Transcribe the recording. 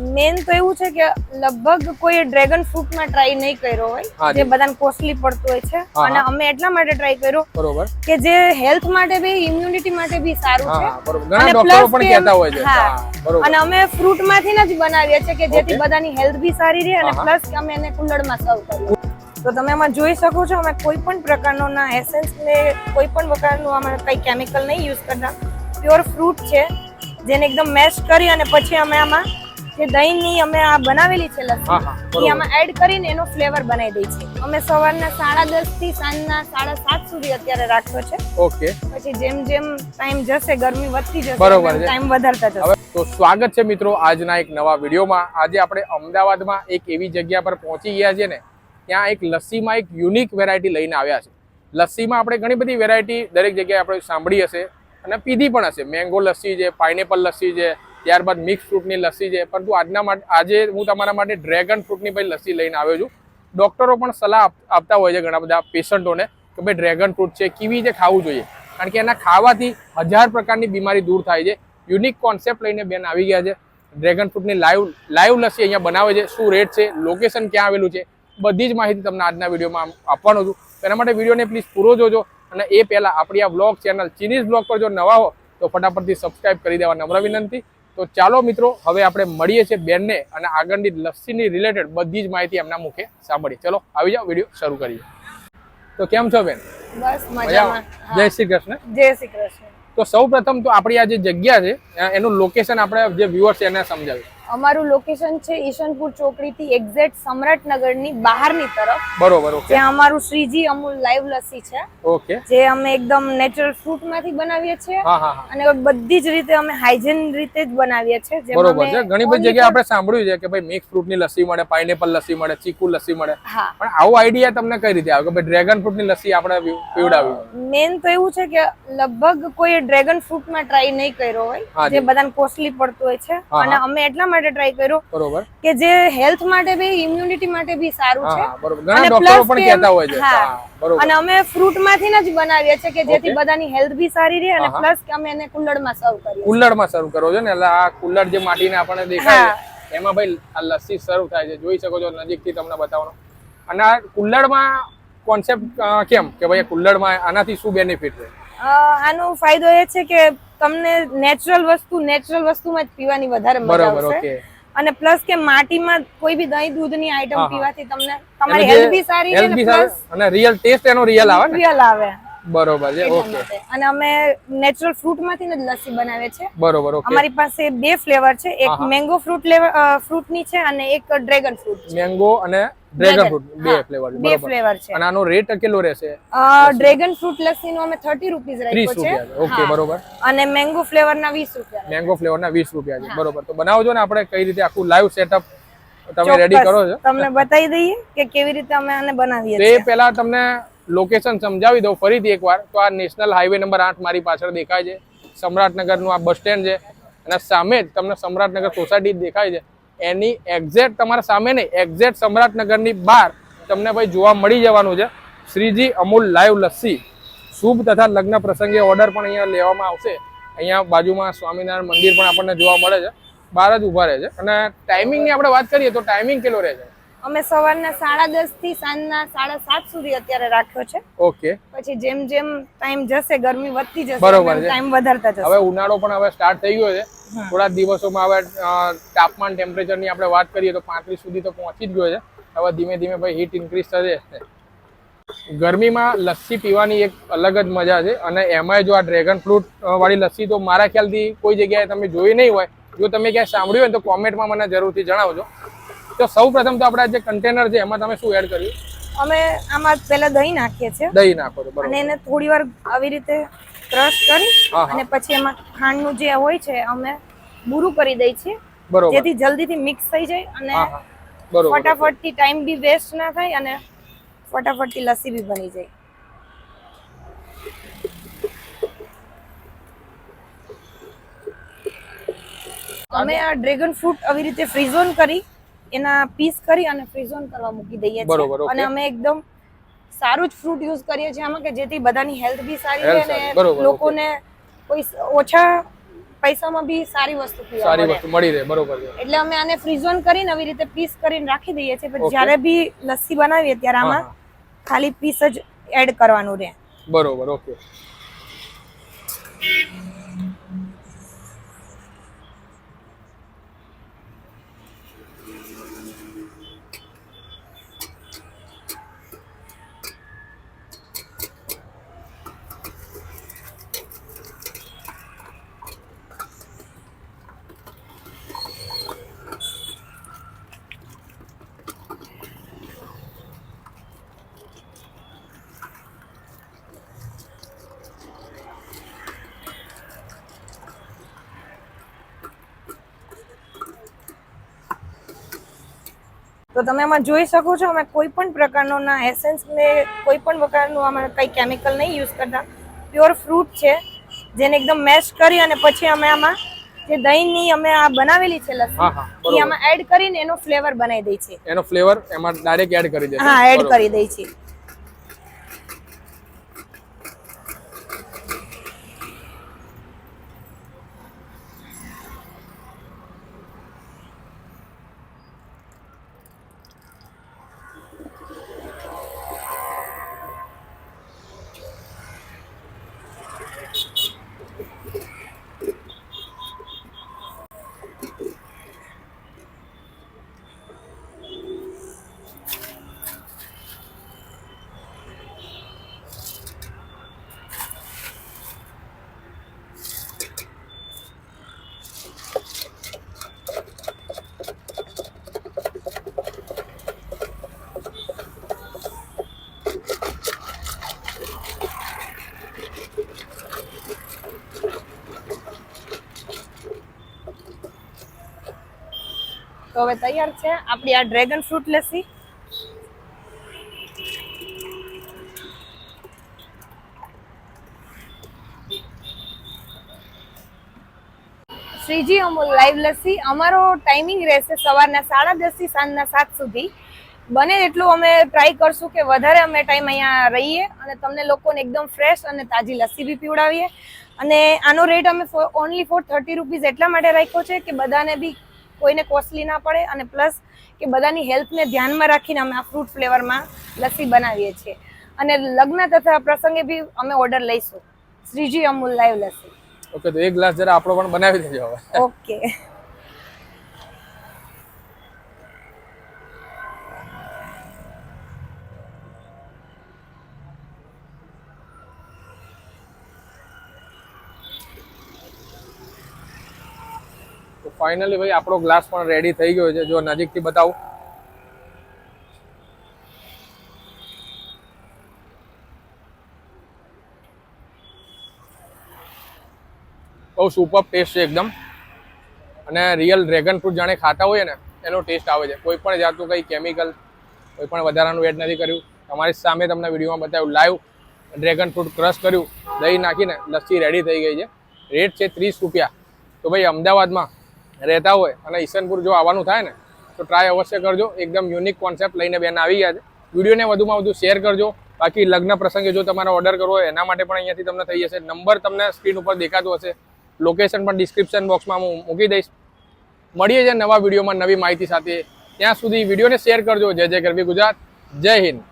Main તો એવું છે કે લગભગ કોઈ ડ્રેગન ફ્રૂટમાં ટ્રાય નહીં કર્યો હોય જે બધાને કોસ્ટલી પડતું હોય છે. અને અમે એટલા માટે ટ્રાય કર્યો બરોબર. કે જે હેલ્થ માટે બી ઇમ્યુનિટી માટે બી સારું છે. અને પ્લસ પણ કહેતા હોય છે. હા. અને અમે ફ્રૂટમાંથી જ બનાવીએ છીએ કે જેથી બધાની હેલ્થ બી સારી રહે અને. પ્લસ અમે એને કુલ્લડમાં સર્વ કરીએ. તો તમે એમાં જોઈ શકો છો અમે કોઈ પણ પ્રકારનો ના એસેન્સ ને કોઈ પણ પ્રકારનું અમે કઈ કેમિકલ નહીં યુઝ કરતા. પ્યોર ફ્રૂટ છે જેને એકદમ મેશ કરી અને પછી અમે આમાં જે દહીંની અમે આ બનાવેલી છે લસ્સી એ આમાં એડ કરીને એનો ફ્લેવર બનાવી દઈએ છીએ. અમે સવારના સાડા દસથી સાંજના સાડા સાત સુધી અત્યારે રાખ્યો છે ઓકે. પછી જેમ જેમ ટાઈમ જશે ગરમી વધતી જશે બરોબર ટાઈમ વધારતા જશે. તો સ્વાગત છે મિત્રો આજના એક નવા વિડીયોમાં. આજે આપણે અમદાવાદમાં એક એવી જગ્યા પર પહોંચી ગયા છે ને ત્યાં એક લસ્સીમાં એક યુનિક વેરાયટી લઈને આવ્યા છે. લસ્સીમાં આપણે ઘણી બધી વેરાયટી દરેક જગ્યાએ આપણે સાંભળી હશે અને પીધી પણ હશે. મેંગો લસ્સી છે પાઇનેપલ લસ્સી છે ત્યારબાદ મિક્સ ફ્રૂટની લસ્સી છે. પરંતુ આજના માટે આજે હું તમારા માટે ડ્રેગન ફ્રૂટની ભાઈ લસ્સી લઈને આવ્યો છું. ડૉક્ટરો પણ સલાહ આપ- આપતા હોય છે ઘણા બધા પેશન્ટોને કે ભાઈ ડ્રેગન ફ્રૂટ છે, કેવી રીતે ખાવું જોઈએ? કારણ કે એના ખાવાથી હજાર પ્રકારની બીમારી દૂર થાય છે. યુનિક કોન્સેપ્ટ લઈને બેન આવી ગયા છે. ડ્રેગન ફ્રૂટની લાઈવ લાઈવ લસ્સી અહીંયા બનાવે છે. શું રેટ છે? લોકેશન ક્યાં આવેલું છે? બધી જ માહિતી તમને આજના વિડીયોમાં આપવાનો છું. તેના માટે વિડીયોને પ્લીઝ પૂરો જોજો. અને એ પહેલાં આપણી આ બ્લોગ ચેનલ ચીનીઝ બ્લોગ પર જો નવા હો, તો ફટાફટથી સબસ્ક્રાઈબ કરી દેવા. નમ્ર વિનંતી. તો ચાલો મિત્રો હવે આપણે મળીએ છીએ બેનને અને આગળની લસ્સીની રિલેટેડ બધી જ માહિતી એમના મુખે સાંભળીએ ચલો આવી જાઓ વીડિયો શરૂ કરીએ. તો કેમ છો બેન? બસ મજામાં. જય શ્રી કૃષ્ણ. જય શ્રી કૃષ્ણ. તો સૌ પ્રથમ તો આપણી આ જે જગ્યા છે એનું લોકેશન આપણે જે વ્યુઅર્સ છે એને સમજાવ્યું અમારું લોકેશન છે ઈશનપુર ચોકડી થી એક્ઝેક્ટ સમ્રાટનગરની બહારની તરફ. બરોબર ઓકે ત્યાં અમારું શ્રીજી અમૂલ લાઈવ લસ્સી છે. ઓકે જે અમે એકદમ નેચરલ ફ્રૂટમાંથી બનાવીએ છીએ. અને બધી જ રીતે અમે હાઇજેન રીતે જ બનાવીએ છીએ બરોબર છે. ઘણી બધી જગ્યાએ આપણે સાંભળ્યું છે કે ભાઈ મિક્સ ફ્રૂટની લસ્સી મળે પાઇનેપલ લસ્સી મળે ચીકુ લસ્સી મળે. પણ આવો આઈડિયા તમને કઈ રીતે આવ્યો કે ભાઈ ડ્રેગન ફ્રૂટની લસ્સી આપણે પીવડાવી. મેન તો એવું છે કે લગભગ કોઈ ડ્રેગન ફ્રૂટમાં ટ્રાય નહીં કર્યો હોય. જે બધાને કોસ્ટલી પડતું હોય છે. અને અમે એટલા માટે ટ્રાય કર્યો બરોબર. કે જે હેલ્થ માટે બી ઇમ્યુનિટી માટે બી સારું છે. ઘણા ડોક્ટરો પણ કહેતા હોય છે. બરોબર. અને અમે ફ્રૂટમાંથી જ બનાવીએ છીએ કે જેથી બધાની હેલ્થ બી સારી રહે અને. પ્લસ કે અમે એને કુલ્લડમાં સર્વ કરીએ કુલ્લડમાં સર્વ કરો છો ને? એટલે આ કુલ્લડ જે માટીને આપણને દેખાય એમાં ભાઈ આ લસ્સી સર્વ થાય છે. જોઈ શકો છો નજીકથી તમને બતાવવાનો. અને આ કુલ્લડમાં કોન્સેપ્ટ કેમ? કે ભાઈ કુલ્લડમાં આનાથી શું બેનિફિટ છે? આનો ફાયદો એ છે કે તમને નેચરલ વસ્તુ નેચરલ વસ્તુમાં જ પીવાની વધારે મજા આવશે. અને પ્લસ કે માટીમાં કોઈ બી દહીં દૂધની આઈટમ પીવાથી તમને તમારી હેલ્થ બી સારી રહે અને રિયલ ટેસ્ટ એનો રિયલ આવે રિયલ આવે. બરોબર છે ઓકે અને અમે નેચરલ ફ્રૂટમાંથી જ લસ્સી બનાવીએ છીએ બરોબર ઓકે અમારી પાસે બે ફ્લેવર છે એક. મેંગો ફ્રૂટ ફ્રૂટની છે અને એક ડ્રેગન ફ્રૂટ મેંગો અને ડ્રેગન ફ્રૂટ બે ફ્લેવર બે ફ્લેવર છે. અને આનો રેટ કેટલો રહેશે? ડ્રેગન ફ્રૂટ લસ્સી નો અમે થર્ટી રૂપિયા રાખ્યો છે. ઓકે બરોબર. અને મેંગો ફ્લેવર ના વીસ રૂપિયા. મેંગો ફ્લેવર ના વીસ રૂપિયા છે બરોબર. તો બનાવજો ને આપણે કઈ રીતે આખું લાઈવ સેટઅપ તમે રેડી કરો છો. તમને બતાવી દઈએ કે કેવી રીતે અમે આને બનાવીએ છીએ. એ પહેલા તમને લોકેશન સમજાવી દઉં ફરીથી એકવાર. તો આ નેશનલ હાઈવે નંબર આઠ મારી પાછળ દેખાય છે. સમ્રાટનગરનું આ બસ સ્ટેન્ડ છે. અને સામે જ તમને સમ્રાટનગર સોસાયટી દેખાય છે. એની એક્ઝેક્ટ તમારા સામે નહીં એક્ઝેક્ટ સમ્રાટનગરની બહાર તમને ભાઈ જોવા મળી જવાનું છે. શ્રીજી અમૂલ લાઈવ લસ્સી. શુભ તથા લગ્ન પ્રસંગે ઓર્ડર પણ અહીંયા લેવામાં આવશે. અહીંયા બાજુમાં સ્વામિનારાયણ મંદિર પણ આપણને જોવા મળે છે. બહાર જ ઊભા રહે છે. અને ટાઈમિંગની આપણે વાત કરીએ તો ટાઈમિંગ કેટલો રહે છે? અમે સવારના સાડા દસથી સાંજના સાડા સાત સુધી અત્યારે રાખ્યો છે. ઓકે પછી જેમ જેમ ટાઈમ જશે ગરમી વધતી જશે બરોબર ટાઈમ વધારતા જશે. હવે ઉનાળો પણ હવે સ્ટાર્ટ થઈ ગયો છે. થોડા દિવસોમાં હવે તાપમાન ટેમ્પરેચરની આપણે વાત કરીએ તો પાંત્રીસ સુધી તો પહોંચી જ ગયો છે. હવે ધીમે ધીમે ભાઈ હીટ ઇન્ક્રીઝ થશે. ગરમીમાં લસ્સી પીવાની એક અલગ જ મજા છે અને એમાંય જો આ ડ્રેગન ફ્રૂટ વાળી લસ્સી તો મારા ખ્યાલથી કોઈ જગ્યાએ તમે જોઈ નહીં હોય. જો તમે ક્યાંય સાંભળ્યું હોય તો કોમેન્ટમાં મને જરૂરથી જણાવજો. તો સૌ પ્રથમ તો આપણા જે કન્ટેનર છે એમાં તમે શું એડ કર્યું? અમે આમાં પહેલા દહીં નાખીએ છીએ. દહીં નાખો છો બરોબર. અને એને થોડી વાર આવી રીતે ક્રશ કરી. અને પછી એમાં ખાંડનું જે હોય છે અમે બુરું કરી દઈએ છીએ. બરોબર. જેથી જલ્દીથી મિક્સ થઈ જાય અને બરોબર ફટાફટથી ટાઈમ બી વેસ્ટ ના થાય અને ફટાફટથી લસ્સી બી બની જાય. અમે આ ડ્રેગન ફ્રૂટ આવી રીતે ફ્રીઝોન કરી એના પીસ કરી અને ફ્રીઝોન કરવા મૂકી દઈએ છીએ. અને અમે એકદમ સારું જ ફ્રૂટ યુઝ કરીએ છીએ આમાં કે જેથી બધાની હેલ્થ બી સારી રહે અને લોકોને કોઈ ઓછા પૈસામાં બી સારી વસ્તુ સારી વસ્તુ મળી રહે બરોબર એટલે અમે આને ફ્રીઝોન કરીને આવી રીતે પીસ કરીને રાખી દઈએ છીએ પણ જ્યારે બી લસ્સી બનાવીએ ત્યારે આમાં ખાલી પીસ જ એડ કરવાનું રહે. બરોબર ઓકે તો તમે એમાં જોઈ શકો છો અમે કોઈ પણ પ્રકારનો ના એસેન્સ ને કોઈ પણ પ્રકારનું અમે કંઈ કેમિકલ નહીં યુઝ કરતા. પ્યોર ફ્રૂટ છે જેને એકદમ મેશ કરી અને પછી અમે આમાં જે દહીંની અમે આ બનાવેલી છે લસ્સી એ આમાં એડ કરીને એનો ફ્લેવર બનાવી દઈ છે. એનો ફ્લેવર એમાં ડાયરેક્ટ એડ કરી દેશો. હા એડ કરી દઈ છે. તો હવે તૈયાર છે. આપણી આ dragon fruit lassi Shriji, Amul live lassi અમારો ટાઈમિંગ રહેશે સવારના સાડા દસથી સાંજના સાત સુધી. બને એટલું અમે ટ્રાય કરશું કે વધારે અમે ટાઈમ અહીંયા રહીએ અને તમને લોકોને એકદમ ફ્રેશ અને તાજી લસ્સી બી પીવડાવીએ. અને આનો રેટ અમે ઓનલી ફોર થર્ટી રૂપીઝ એટલા માટે રાખ્યો છે કે બધાને બી કોઈને કોસ્ટલી ના પડે અને પ્લસ કે બધાની હેલ્થને ધ્યાનમાં રાખીને અમે આ ફ્રૂટ ફ્લેવરમાં લસ્સી બનાવીએ છીએ. અને લગ્ન તથા પ્રસંગે બી અમે ઓર્ડર લઈશું. શ્રીજી અમૂલ લાઈવ લસ્સી. ઓકે તો એક ગ્લાસ જરા આપણો પણ બનાવી દેજો હવે. ઓકે ફાઇનલી ભાઈ, આપણો ગ્લાસ પણ રેડી થઈ ગયો છે. જો નજીકથી બતાવું. બહુ સુપર ટેસ્ટ છે એકદમ. અને રિયલ ડ્રેગન ફ્રૂટ જાણે ખાતા હોય ને, એનો ટેસ્ટ આવે છે. કોઈ પણ જાતનું કંઈ કેમિકલ કોઈ પણ વધારાનું એડ નથી કર્યું. તમારી સામે તમને વિડીયોમાં બતાવ્યું લાઈવ ડ્રેગન ફ્રૂટ ક્રશ કર્યું. દહીં નાખીને લસ્સી રેડી થઈ ગઈ છે. રેટ છે ત્રીસ રૂપિયા. તો ભાઈ, અમદાવાદમાં રહેતા હોય અને ઈસનપુર જો આવવાનું થાય ને, તો ટ્રાય અવશ્ય કરજો. એકદમ યુનિક કોન્સેપ્ટ લઈને બેન આવી ગયા છે. વિડીયોને વધુમાં વધુ શેર કરજો. બાકી લગ્ન પ્રસંગે જો તમારે ઓર્ડર કરવો હોય, એના માટે પણ અહીંયાથી તમને થઈ જશે. નંબર તમને સ્ક્રીન ઉપર દેખાતો હશે. લોકેશન પણ ડિસ્ક્રિપ્શન બોક્સમાં હું મૂકી દઈશ. મળીએ છે નવા વિડીયોમાં નવી માહિતી સાથે. ત્યાં સુધી વિડીયોને શેર કરજો. જય જય ગરબી ગુજરાત. જય હિન્દ.